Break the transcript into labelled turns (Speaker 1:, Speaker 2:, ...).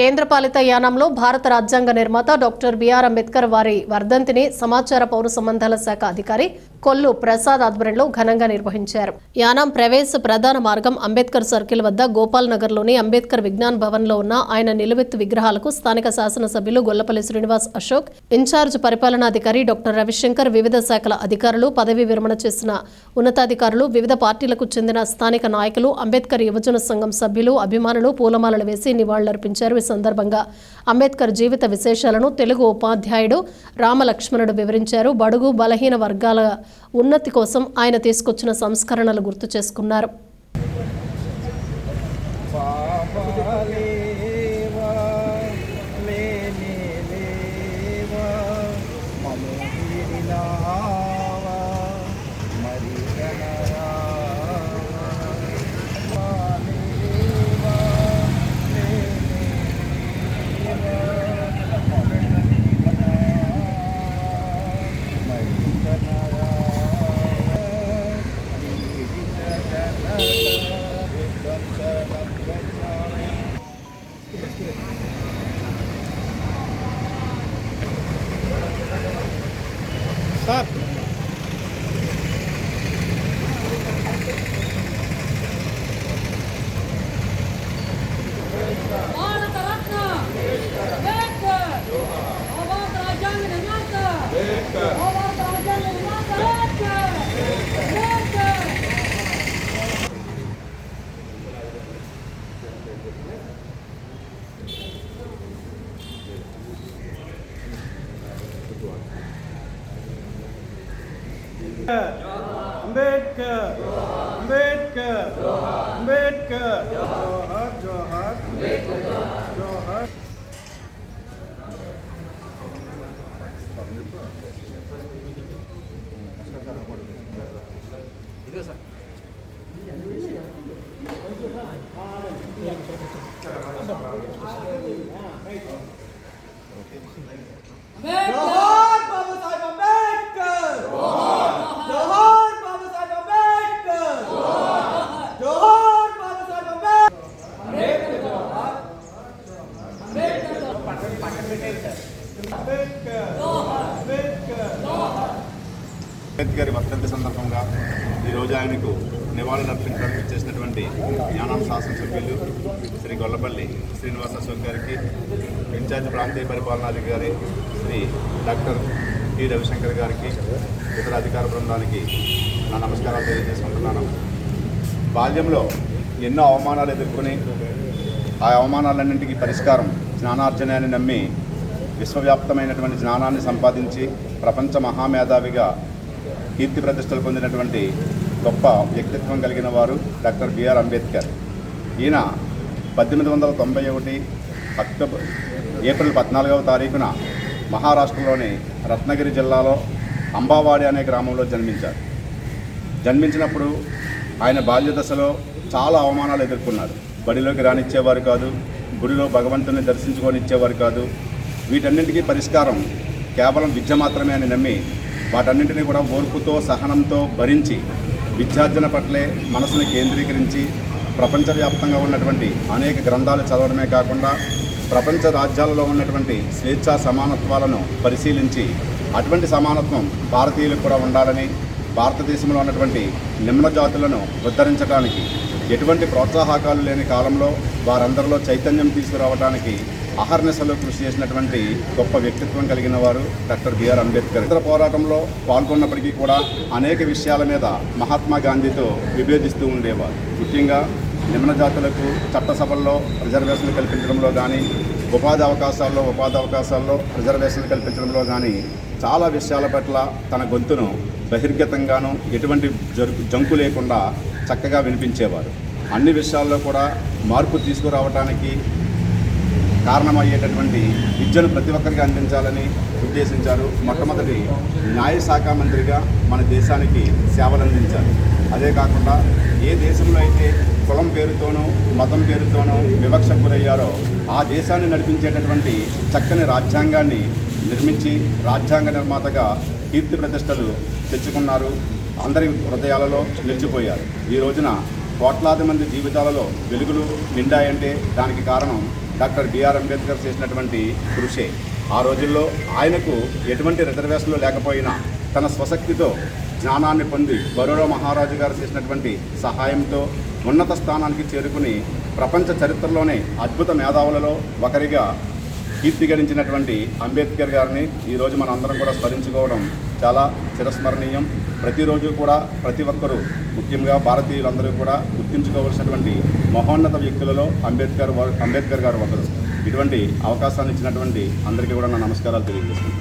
Speaker 1: కేంద్రపాలిత యానంలో భారత రాజ్యాంగ నిర్మాత డాక్టర్ బిఆర్ అంబేద్కర్ వారి వర్ధంతిని సమాచార పౌర సంబంధాల శాఖ అధికారి కొల్లు ప్రసాద్ ఆధ్వర్యంలో ఘనంగా నిర్వహించారు. యానాం ప్రవేశ ప్రధాన మార్గం అంబేద్కర్ సర్కిల్ వద్ద గోపాల్ నగర్లోని అంబేద్కర్ విజ్ఞాన్ భవన్లో ఉన్న ఆయన నిలువెత్తు విగ్రహాలకు స్థానిక శాసనసభ్యులు గొల్లపల్లి శ్రీనివాస్ అశోక్ ఇన్ఛార్జ్ పరిపాలనాధికారి డాక్టర్ రవిశంకర్ వివిధ శాఖల అధికారులు పదవీ విరమణ చేసిన ఉన్నతాధికారులు వివిధ పార్టీలకు చెందిన స్థానిక నాయకులు అంబేద్కర్ యువజన సంఘం సభ్యులు అభిమానులు పూలమాలలు వేసి నివాళులర్పించారు. ఈ సందర్భంగా అంబేద్కర్ జీవిత విశేషాలను తెలుగు ఉపాధ్యాయుడు రామలక్ష్మణుడు వివరించారు. బడుగు బలహీన వర్గాల ఉన్నతి కోసం ఆయన తీసుకొచ్చిన సంస్కరణలు గుర్తు చేసుకున్నారు.
Speaker 2: stop. అంబేద్కర్ అంబేద్కర్ అంబేద్కర్
Speaker 3: జోహర్ జోహర్ జోహర్
Speaker 2: అంబేద్కర్
Speaker 3: బాబాసాహెబ్ అంబేద్కర్ జోహార్ బాబాసాహెబ్ అంబేద్కర్ జోహార్ బాబాసాహెబ్ అంబేద్కర్ అంబేద్కర్ అంబేద్కర్
Speaker 4: గారి వర్ధంతి సందర్భంగా ఈరోజు ఆయనకు నివాళులర్పించడానికి చేసినటువంటి యానాం శాసనసభ్యులు శ్రీ గొల్లపల్లి శ్రీనివాస అశోక్ గారికి ఇన్ఛార్జ్ ప్రాంతీయ పరిపాలనాధికారి శ్రీ డాక్టర్ టి రవిశంకర్ గారికి ఇతర అధికార బృందానికి నా నమస్కారాలు తెలియజేసుకుంటున్నాను. బాల్యంలో ఎన్నో అవమానాలు ఎదుర్కొని ఆ అవమానాలన్నింటికీ పరిష్కారం జ్ఞానార్జన అని నమ్మి విశ్వవ్యాప్తమైనటువంటి జ్ఞానాన్ని సంపాదించి ప్రపంచ మహామేధావిగా కీర్తి ప్రతిష్టలు పొందినటువంటి గొప్ప వ్యక్తిత్వం కలిగిన వారు డాక్టర్ బిఆర్ అంబేద్కర్. ఈయన పద్దెనిమిది వందల తొంభై ఒకటి అక్టోబర్ ఏప్రిల్ పద్నాలుగవ తారీఖున మహారాష్ట్రలోని రత్నగిరి జిల్లాలో అంబావాడి అనే గ్రామంలో జన్మించారు. జన్మించినప్పుడు ఆయన బాల్య దశలో చాలా అవమానాలు ఎదుర్కొన్నారు. బడిలోకి రానిచ్చేవారు కాదు గుడిలో భగవంతుని దర్శించుకొని ఇచ్చేవారు కాదు. వీటన్నింటికీ పరిష్కారం కేవలం విద్య మాత్రమే అని నమ్మి వాటన్నింటినీ కూడా ఓర్పుతో సహనంతో భరించి విద్యార్జన పట్లే మనసును కేంద్రీకరించి ప్రపంచవ్యాప్తంగా ఉన్నటువంటి అనేక గ్రంథాలు చదవడమే కాకుండా ప్రపంచ రాజ్యాలలో ఉన్నటువంటి స్వేచ్ఛా సమానత్వాలను పరిశీలించి అటువంటి సమానత్వం భారతీయులకు కూడా ఉండాలని భారతదేశంలో ఉన్నటువంటి నిమ్న జాతులను ఉద్ధరించడానికి ఎటువంటి ప్రోత్సాహకాలు లేని కాలంలో వారందరిలో చైతన్యం తీసుకురావడానికి అహర్నిశలో కృషి చేసినటువంటి గొప్ప వ్యక్తిత్వం కలిగిన వారు డాక్టర్ బిఆర్ అంబేద్కర్. ఇతర పోరాటంలో పాల్గొన్నప్పటికీ కూడా అనేక విషయాల మీద మహాత్మా గాంధీతో విభేదిస్తూ ఉండేవారు. ముఖ్యంగా నిమ్న జాతులకు చట్టసభల్లో రిజర్వేషన్లు కల్పించడంలో కానీ ఉపాధి అవకాశాల్లో ఉపాధి అవకాశాల్లో రిజర్వేషన్లు కల్పించడంలో కానీ చాలా విషయాల పట్ల తన గొంతును బహిర్గతంగాను ఎటువంటి జంకు లేకుండా చక్కగా వినిపించేవారు. అన్ని విషయాల్లో కూడా మార్పు తీసుకురావడానికి కారణమయ్యేటటువంటి విద్యను ప్రతి ఒక్కరికి అందించాలని ఉద్దేశించారు. మొట్టమొదటి న్యాయ శాఖ మంత్రిగా మన దేశానికి సేవలు అందించారు అదే కాకుండా ఏ దేశంలో అయితే కులం పేరుతోనూ మతం పేరుతోనూ వివక్ష గురయ్యారో ఆ దేశాన్ని నడిపించేటటువంటి చక్కని రాజ్యాంగాన్ని నిర్మించి రాజ్యాంగ నిర్మాతగా కీర్తి ప్రతిష్టలు తెచ్చుకున్నారు. అందరి హృదయాలలో నిలిచిపోయారు. ఈ రోజున కోట్లాది మంది జీవితాలలో వెలుగులు నిండాయంటే దానికి కారణం డాక్టర్ బిఆర్ అంబేద్కర్ చేసినటువంటి కృషే. ఆ రోజుల్లో ఆయనకు ఎటువంటి రిజర్వేషన్లు లేకపోయినా తన స్వశక్తితో జ్ఞానాన్ని పొంది బరోడా మహారాజు గారు చేసినటువంటి సహాయంతో ఉన్నత స్థానానికి చేరుకుని ప్రపంచ చరిత్రలోనే అద్భుత మేధావులలో ఒకరిగా కీర్తి గడించినటువంటి అంబేద్కర్ గారిని ఈరోజు మనందరం అందరం కూడా స్మరించుకోవడం చాలా చిరస్మరణీయం. ప్రతిరోజు కూడా ప్రతి ఒక్కరూ ముఖ్యంగా భారతీయులందరూ కూడా గుర్తుంచుకోవాల్సినటువంటి మహోన్నత వ్యక్తులలో అంబేద్కర్ అంబేద్కర్ గారు ఒకరు. ఇటువంటి అవకాశాన్ని ఇచ్చినటువంటి అందరికీ కూడా నా నమస్కారాలు తెలియజేస్తున్నాను.